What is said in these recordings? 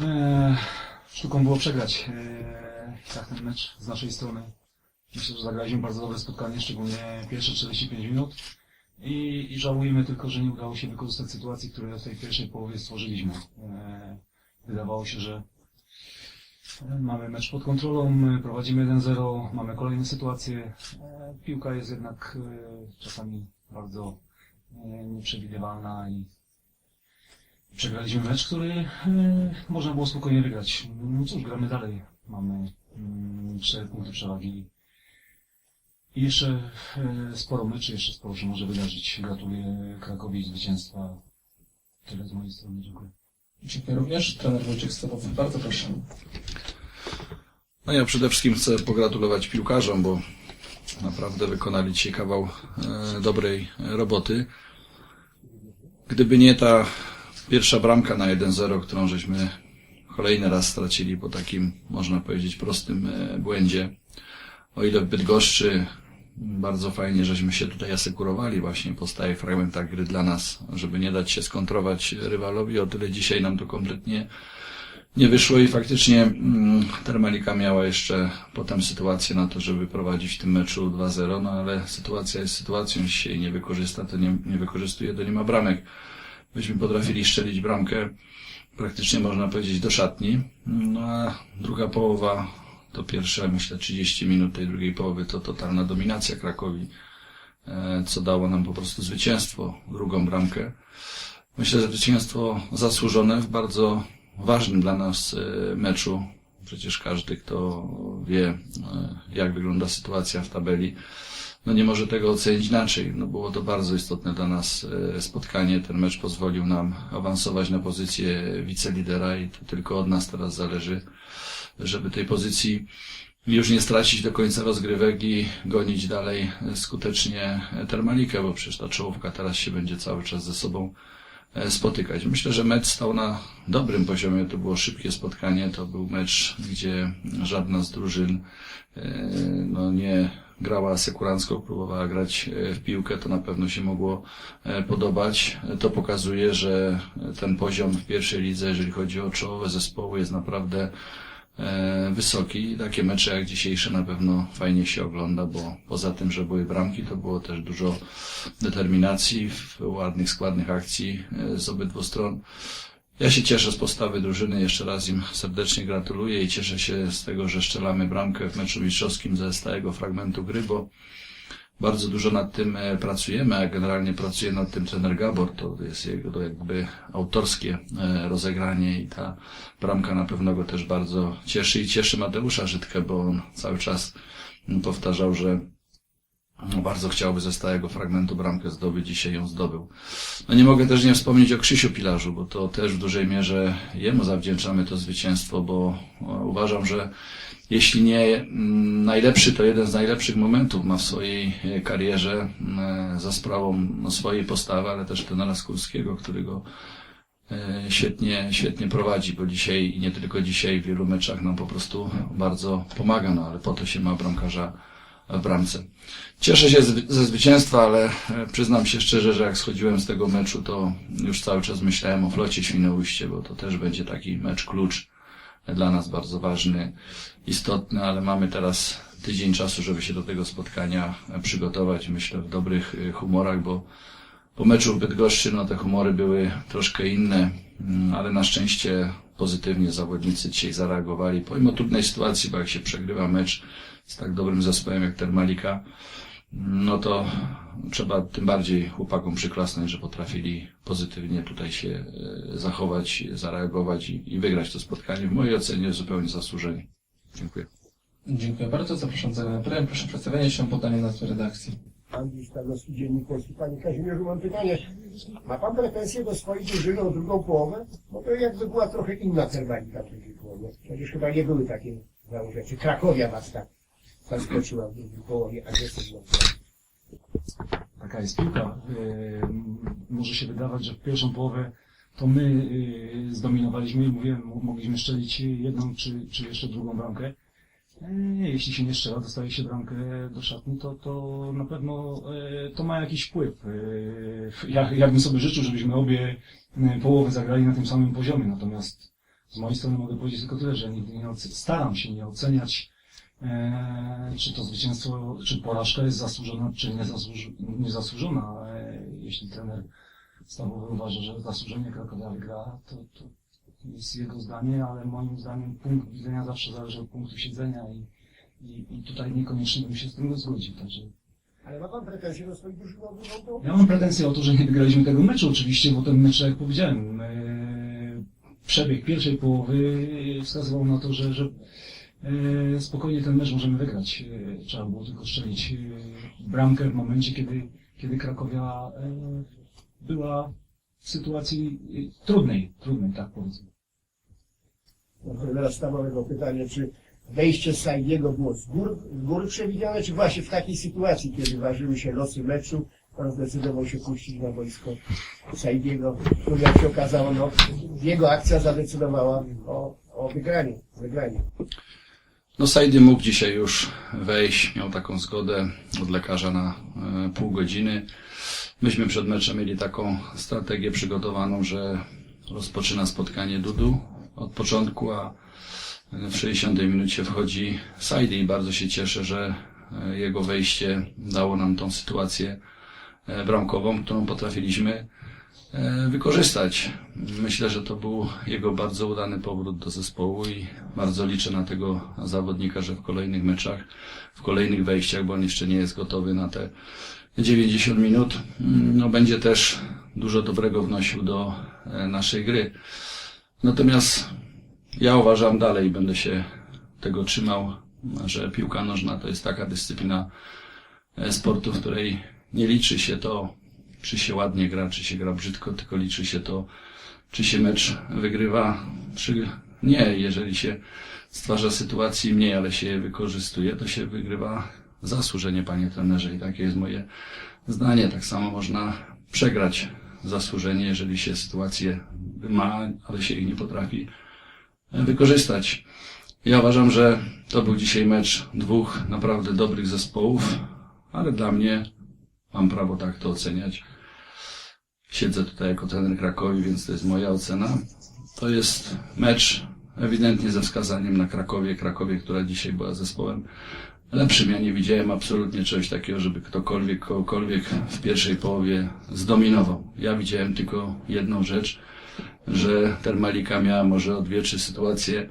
Eee, sztuką było przegrać eee, tak ten mecz z naszej strony. Myślę, że zagraliśmy bardzo dobre spotkanie, szczególnie pierwsze 45 minut. I, I żałujemy tylko, że nie udało się wykorzystać sytuacji, które w tej pierwszej połowie stworzyliśmy. Eee, wydawało się, że mamy mecz pod kontrolą, prowadzimy 1-0, mamy kolejne sytuacje. Eee, piłka jest jednak e, czasami bardzo e, nieprzewidywalna i Przegraliśmy mecz, który e, można było spokojnie wygrać. No cóż, gramy dalej. Mamy mm, 4 punkty przewagi. I jeszcze e, sporo meczy, jeszcze sporo się może wydarzyć. Gratuluję Krakowi zwycięstwa. Tyle z mojej strony, dziękuję. Dziękuję również. Trener Wojciech Starowy, bardzo proszę. No ja przede wszystkim chcę pogratulować piłkarzom, bo naprawdę wykonali dzisiaj kawał e, dobrej roboty. Gdyby nie ta pierwsza bramka na 1-0, którą żeśmy kolejny raz stracili po takim, można powiedzieć, prostym e, błędzie. O ile w Bydgoszczy bardzo fajnie, żeśmy się tutaj asekurowali właśnie po stałych fragmentach gry dla nas, żeby nie dać się skontrować rywalowi, o tyle dzisiaj nam to kompletnie nie wyszło i faktycznie mm, Termalika miała jeszcze potem sytuację na to, żeby prowadzić w tym meczu 2-0, no ale sytuacja jest sytuacją, jeśli się jej nie wykorzysta, to nie, nie wykorzystuje, to nie ma bramek. Myśmy potrafili szczelić bramkę praktycznie można powiedzieć do szatni, no a druga połowa to pierwsze, myślę, 30 minut tej drugiej połowy to totalna dominacja Krakowi, e, co dało nam po prostu zwycięstwo, drugą bramkę. Myślę, że zwycięstwo zasłużone w bardzo ważnym dla nas e, meczu. Przecież każdy, kto wie, e, jak wygląda sytuacja w tabeli, no nie może tego ocenić inaczej. No było to bardzo istotne dla nas e, spotkanie. Ten mecz pozwolił nam awansować na pozycję wicelidera i to tylko od nas teraz zależy, żeby tej pozycji już nie stracić do końca rozgrywek i gonić dalej skutecznie Termalikę, bo przecież ta czołówka teraz się będzie cały czas ze sobą e, spotykać. Myślę, że mecz stał na dobrym poziomie. To było szybkie spotkanie. To był mecz, gdzie żadna z drużyn e, no, nie grała asekurancko, próbowała grać e, w piłkę. To na pewno się mogło e, podobać. To pokazuje, że ten poziom w pierwszej lidze, jeżeli chodzi o czołowe zespoły, jest naprawdę e, wysoki. Takie mecze jak dzisiejsze na pewno fajnie się ogląda, bo poza tym, że były bramki, to było też dużo determinacji, w ładnych, składnych akcji z obydwu stron. Ja się cieszę z postawy drużyny, jeszcze raz im serdecznie gratuluję i cieszę się z tego, że strzelamy bramkę w meczu mistrzowskim ze stałego fragmentu gry, bo bardzo dużo nad tym e, pracujemy, a generalnie pracuje nad tym trener Gabor, to jest jego jakby autorskie e, rozegranie i ta bramka na pewno go też bardzo cieszy. I cieszy Mateusza Żydkę, bo on cały czas mm, powtarzał, że bardzo chciałby ze stałego fragmentu bramkę zdobyć, dzisiaj ją zdobył. No nie mogę też nie wspomnieć o Krzysiu Pilarzu, bo to też w dużej mierze jemu zawdzięczamy to zwycięstwo, bo e, uważam, że jeśli nie mm, najlepszy, to jeden z najlepszych momentów ma w swojej e, karierze e, za sprawą no, swojej postawy, ale też tenera Skórskiego, który go świetnie, świetnie prowadzi, bo dzisiaj i nie tylko dzisiaj w wielu meczach nam po prostu bardzo pomaga, no ale po to się ma bramkarza w bramce. Cieszę się ze zwycięstwa, ale e, przyznam się szczerze, że jak schodziłem z tego meczu, to już cały czas myślałem o flocie Świnoujście, bo to też będzie taki mecz klucz dla nas bardzo ważny, istotny, ale mamy teraz tydzień czasu, żeby się do tego spotkania e, przygotować. Myślę w dobrych e, humorach, bo po meczu w Bydgoszczy no, te humory były troszkę inne, mm, ale na szczęście pozytywnie zawodnicy dzisiaj zareagowali. Pomimo trudnej sytuacji, bo jak się przegrywa mecz z tak dobrym zespołem jak Termalika, no to trzeba tym bardziej chłopakom przyklasnąć, że potrafili pozytywnie tutaj się e, zachować, zareagować i, i wygrać to spotkanie. W mojej ocenie zupełnie zasłużenie. Dziękuję. Dziękuję bardzo. Zapraszam za premier. Proszę przedstawienie się, podanie nazwy redakcji. Andrzej Stawowski, Dziennik Polski. Panie Kazimierzu, mam pytanie. Ma Pan pretensje do swojej drużyny o drugą połowę? Bo to jakby była trochę inna Cermalika w drugiej połowie. Przecież chyba nie były takie założenia. Czy Krakowia Was tak zaskoczyła w drugiej połowie agresywną? Taka jest piłka. E, może się wydawać, że w pierwszą połowę to my e, zdominowaliśmy i mówiłem, mo- mogliśmy szczelić jedną czy, czy jeszcze drugą bramkę. E, Jeśli się nie strzela, dostaje się bramkę do szatni, to, to na pewno to ma jakiś wpływ. Ja, ja bym sobie życzył, żebyśmy obie połowy zagrali na tym samym poziomie, natomiast z mojej strony mogę powiedzieć tylko tyle, że nigdy nie staram się nie oceniać, czy to zwycięstwo, czy porażka jest zasłużona, czy niezasłuż, niezasłużona. E, jeśli trener stawowy uważa, że zasłużenie Krakowia wygra, to, to jest jego zdanie, ale moim zdaniem punkt widzenia zawsze zależy od punktu siedzenia i, i, i tutaj niekoniecznie bym się z tym zgodził. Także Ale ma pan pretensje do swoich drużyn o drugą połowę? ja mam pretensje o to, że nie wygraliśmy tego meczu oczywiście, bo ten mecz, tak jak powiedziałem, e, przebieg pierwszej połowy wskazywał na to, że, że spokojnie ten mecz możemy wygrać. E, Trzeba było tylko strzelić e, bramkę w momencie, kiedy, kiedy Krakowia e, była w sytuacji e, trudnej, trudnej, tak powiedzmy. Teraz stawowego pytanie, czy wejście Saidiego było z góry, z przewidziane, czy właśnie w takiej sytuacji, kiedy ważyły się losy meczu, pan zdecydował się puścić na wojsko Saidiego, który jak się okazało, no, jego akcja zadecydowała o, o wygraniu, wygraniu. No Sajdy mógł dzisiaj już wejść, miał taką zgodę od lekarza na e, pół godziny. Myśmy przed meczem mieli taką strategię przygotowaną, że rozpoczyna spotkanie Dudu od początku, a w 60 minucie wchodzi Sajdy i bardzo się cieszę, że e, jego wejście dało nam tą sytuację e, bramkową, którą potrafiliśmy e, wykorzystać. Myślę, że to był jego bardzo udany powrót do zespołu i bardzo liczę na tego zawodnika, że w kolejnych meczach, w kolejnych wejściach, bo on jeszcze nie jest gotowy na te 90 minut, mm, no będzie też dużo dobrego wnosił do e, naszej gry. Natomiast ja uważam dalej, będę się tego trzymał, że piłka nożna to jest taka dyscyplina e, sportu, w której nie liczy się to, czy się ładnie gra, czy się gra brzydko, tylko liczy się to, czy się mecz wygrywa, czy nie. Jeżeli się stwarza sytuacji mniej, ale się je wykorzystuje, to się wygrywa zasłużenie, panie trenerze. I takie jest moje zdanie. Tak samo można przegrać zasłużenie, jeżeli się sytuacje ma, ale się ich nie potrafi wykorzystać. Ja uważam, że to był dzisiaj mecz dwóch naprawdę dobrych zespołów, ale dla mnie mam prawo tak to oceniać. Siedzę tutaj jako trener Krakowi, więc to jest moja ocena. To jest mecz ewidentnie ze wskazaniem na Krakowie. Krakowie, która dzisiaj była zespołem lepszym. Ja nie widziałem absolutnie czegoś takiego, żeby ktokolwiek, kogokolwiek w pierwszej połowie zdominował. Ja widziałem tylko jedną rzecz, że Termalika miała może o dwie, trzy sytuacje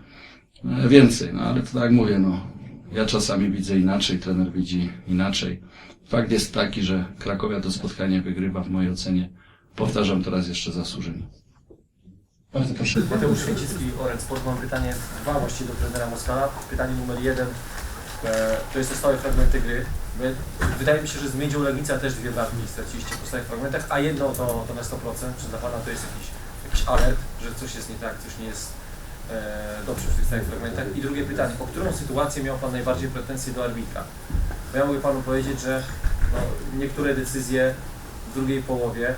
e, więcej. No ale to tak jak mówię, no, ja czasami widzę inaczej, trener widzi inaczej. Fakt jest taki, że Krakowia to spotkanie wygrywa w mojej ocenie. Powtarzam teraz jeszcze zasłużenie. Bardzo proszę. Mateusz Święcicki, Orange Sport. Mam pytanie dwa właściwie do trenera Moskala. Pytanie numer jeden e, to jest o stałe fragmenty gry. Wy- Wydaje mi się, że z Miedzią Legnica też dwie bramki straciliście po stałych fragmentach, a jedną to, to na 100%. Czy dla Pana to jest jakiś, jakiś alert, że coś jest nie tak, coś nie jest e, dobrze przy tych stałych fragmentach? I drugie pytanie, o którą sytuację miał Pan najbardziej pretensje do arbitra? Bo ja mogę Panu powiedzieć, że no, niektóre decyzje w drugiej połowie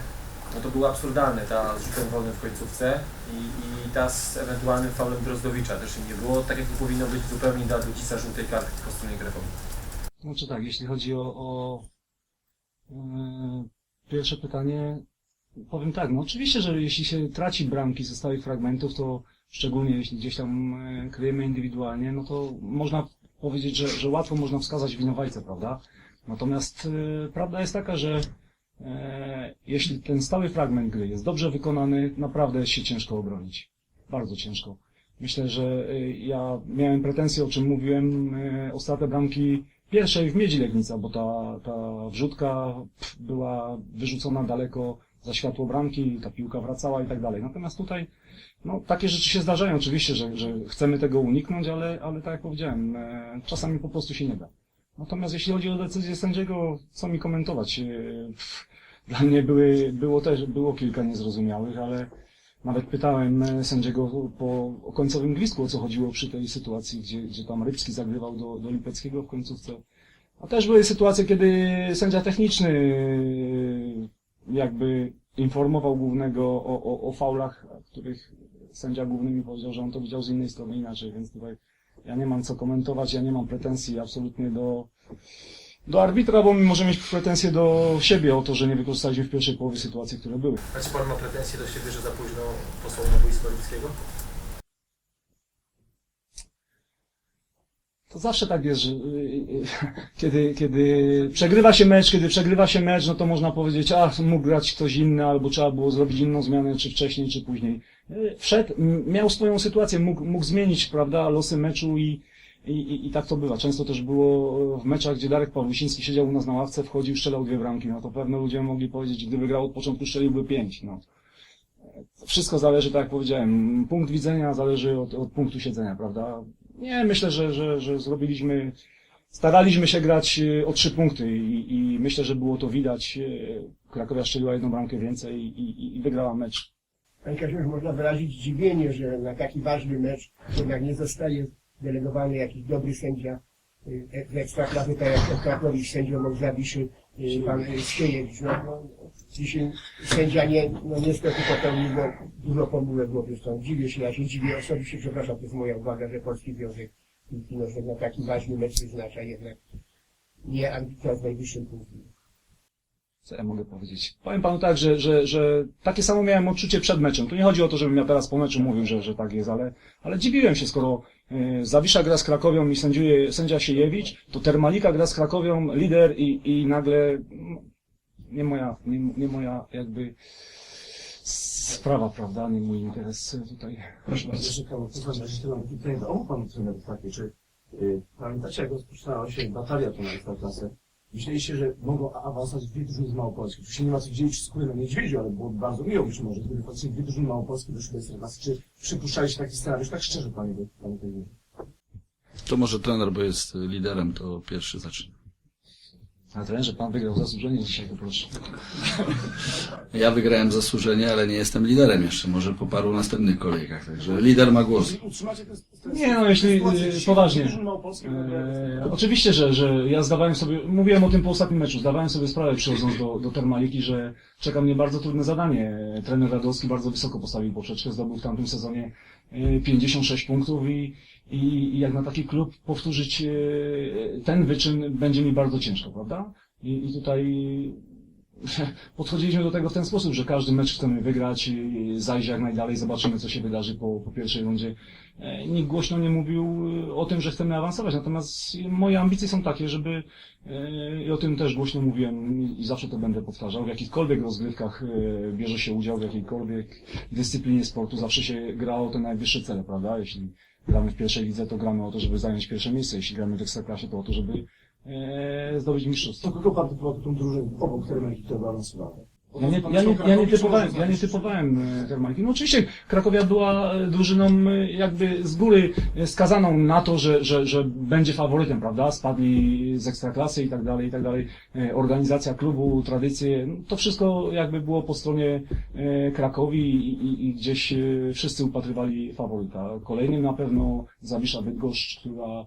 no to było absurdalne, ta z rzutem wolnym w końcówce i, i ta z ewentualnym faulem Drozdowicza też nie było, tak jak powinno być zupełnie dla Ducica żółtej kartki po stronie Krakowi. Znaczy tak, jeśli chodzi o, o e, pierwsze pytanie, powiem tak, no oczywiście, że jeśli się traci bramki ze stałych fragmentów, to szczególnie jeśli gdzieś tam e, kryjemy indywidualnie, no to można powiedzieć, że, że łatwo można wskazać winowajcę, prawda? Natomiast e, prawda jest taka, że jeśli ten stały fragment gry jest dobrze wykonany, naprawdę się ciężko obronić. Bardzo ciężko. Myślę, że e, ja miałem pretensje, o czym mówiłem, e, o stratę bramki pierwszej w Miedzi Legnica, bo ta, ta wrzutka była wyrzucona daleko za światło bramki, ta piłka wracała i tak dalej. Natomiast tutaj, no, takie rzeczy się zdarzają oczywiście, że, że chcemy tego uniknąć, ale, ale tak jak powiedziałem, e, czasami po prostu się nie da. Natomiast jeśli chodzi o decyzję sędziego, co mi komentować? E, pff, Dla mnie były, było też, było kilka niezrozumiałych, ale nawet pytałem e, sędziego po o końcowym gwizdku, o co chodziło przy tej sytuacji, gdzie, gdzie tam Rybski zagrywał do, do Lipeckiego w końcówce. A też były sytuacje, kiedy sędzia techniczny e, jakby informował głównego o, o, o faulach, których sędzia główny mi powiedział, że on to widział z innej strony inaczej, więc tutaj ja nie mam co komentować, ja nie mam pretensji absolutnie do, do arbitra, bo może mieć pretensje do siebie o to, że nie wykorzystaliśmy w pierwszej połowie sytuacji, które były. A czy Pan ma pretensje do siebie, że za późno posłał na boisko? To zawsze tak jest, że y, y, kiedy, kiedy przegrywa się mecz, kiedy przegrywa się mecz, no to można powiedzieć, a mógł grać ktoś inny, albo trzeba było zrobić inną zmianę, czy wcześniej, czy później. Y, Wszedł, miał swoją sytuację, mógł, mógł zmienić, prawda, losy meczu i, i, i, i tak to bywa. Często też było w meczach, gdzie Darek Pawlusiński siedział u nas na ławce, wchodził, strzelał dwie bramki, no to pewno ludzie mogli powiedzieć, gdyby grał od początku, strzeliłby pięć, no. Wszystko zależy, tak jak powiedziałem, punkt widzenia zależy od, od punktu siedzenia, prawda? Nie, myślę, że, że, że zrobiliśmy, staraliśmy się grać e, o trzy punkty i, i myślę, że było to widać. E, Krakowia strzeliła jedną bramkę więcej i, i, i wygrała mecz. Panie Kazimierzu, można wyrazić zdziwienie, że na taki ważny mecz jednak nie zostaje delegowany jakiś dobry sędzia y, z Ekstraklasy, tak jak w Krakowi sędzią Zawiszy, pan Skiejewicz. No, no, dzisiaj sędzia nie, no niestety popełnił no, dużo pomyłek głowy stąd. Dziwię się, ja się dziwię osobiście, przepraszam, to jest moja uwaga, że Polski Związek Piłki Nożnej na taki ważny mecz wyznacza jednak nie arbitraż z najwyższym punktem. Co ja mogę powiedzieć? Powiem panu tak, że, że, że takie samo miałem odczucie przed meczem. Tu nie chodzi o to, żebym ja teraz po meczu mówił, że, że tak jest, ale, ale dziwiłem się, skoro y, Zawisza gra z Krakowią i sędziuje, sędzia Siejewicz, to Termalika gra z Krakowią, lider i, i nagle nie moja, nie, nie moja jakby sprawa, prawda, nie mój interes tutaj. Proszę bardzo. Jeszcze kawał, pozwolę, że mam do obu panów trenerów takie, czy y, pamiętacie jak rozpoczynała się batalia tu na Ekstraklasę? Myśleliście, że mogą awansować dwie drużyny z Małopolski. Oczywiście nie ma co dzielić z na niedźwiedziu, ale było bardzo miło być może, gdyby faktycznie dwie drużyny Małopolskie doszły do Ekstraklasy. Czy przypuszczaliście taki scenariusz? Tak szczerze, panie, panie Kazimierzu. To może trener, bo jest liderem, to pierwszy zacznie. A trenerze, pan wygrał zasłużenie dzisiaj, poproszę. Ja wygrałem zasłużenie, ale nie jestem liderem jeszcze, może po paru następnych kolejkach, także lider ma głos. Nie, no, jeśli, że poważnie. E, oczywiście, że, że ja zdawałem sobie, mówiłem o tym po ostatnim meczu, zdawałem sobie sprawę przychodząc do, do Termaliki, że czeka mnie bardzo trudne zadanie. Trener Radowski bardzo wysoko postawił poprzeczkę, zdobył w tamtym sezonie e, 56 punktów i, i, jak na taki klub powtórzyć e, ten wyczyn będzie mi bardzo ciężko, prawda? I, i tutaj podchodziliśmy do tego w ten sposób, że każdy mecz chcemy wygrać, zajść jak najdalej, zobaczymy co się wydarzy po, po pierwszej rundzie. E, Nikt głośno nie mówił e, o tym, że chcemy awansować, natomiast moje ambicje są takie, żeby i o tym też głośno mówiłem i- zawsze to będę powtarzał, w jakichkolwiek rozgrywkach bierze się udział, w jakiejkolwiek dyscyplinie sportu, zawsze się gra o te najwyższe cele, prawda? Jeśli gramy w pierwszej lidze, to gramy o to, żeby zająć pierwsze miejsce, jeśli gramy w ekstraklasie, to o to, żeby e, zdobyć mistrzostwo. To kogo pan tą drużynę obok która była awansowana? Ja nie, ja, nie, ja, nie typowałem, ja nie typowałem Termaliki. No oczywiście Krakowia była e, drużyną e, jakby z góry e, skazaną na to, że, że, że będzie faworytem, prawda? Spadli z ekstraklasy i tak dalej, i tak dalej. Organizacja klubu, tradycje, no, to wszystko jakby było po stronie Krakowi i, i, i gdzieś wszyscy upatrywali faworyta. Kolejnym na pewno Zawisza Bydgoszcz, która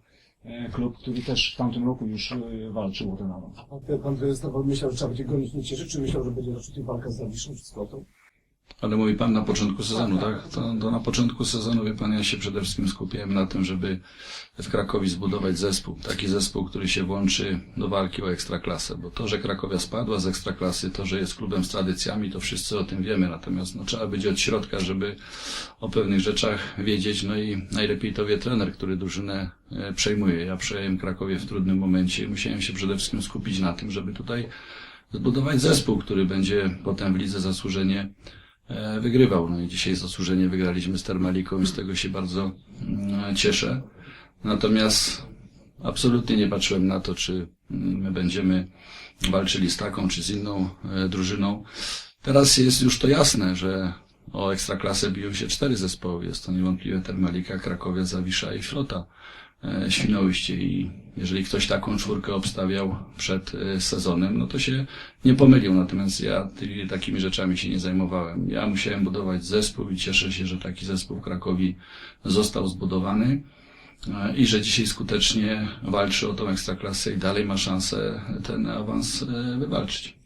klub, który też w tamtym roku już e, walczył o ten awans. Pan, pan prezes myślał, że trzeba będzie gonić nie cieszy, czy myślał, że będzie raczej walka z Zawiszą czy z Kotą? Ale mówi pan na początku sezonu, tak? To, to na początku sezonu, wie pan, ja się przede wszystkim skupiłem na tym, żeby w Krakowie zbudować zespół. Taki zespół, który się włączy do walki o ekstraklasę. Bo to, że Krakowia spadła z ekstraklasy, to, że jest klubem z tradycjami, to wszyscy o tym wiemy. Natomiast no, trzeba być od środka, żeby o pewnych rzeczach wiedzieć. No i najlepiej to wie trener, który drużynę e, przejmuje. Ja przejąłem Krakowie w trudnym momencie i musiałem się przede wszystkim skupić na tym, żeby tutaj zbudować zespół, który będzie potem w lidze zasłużenie wygrywał. No i dzisiaj zasłużenie wygraliśmy z Termaliką i z tego się bardzo mm, cieszę. Natomiast absolutnie nie patrzyłem na to, czy mm, my będziemy walczyli z taką czy z inną e, drużyną. Teraz jest już to jasne, że o ekstraklasę biją się cztery zespoły. Jest to niewątpliwie Termalika, Krakowia, Zawisza i Flota e, Świnoujście i jeżeli ktoś taką czwórkę obstawiał przed e, sezonem, no to się nie pomylił. Natomiast ja tymi, takimi rzeczami się nie zajmowałem. Ja musiałem budować zespół i cieszę się, że taki zespół w Krakowi został zbudowany e, i że dzisiaj skutecznie walczy o tą ekstraklasę i dalej ma szansę ten awans wywalczyć.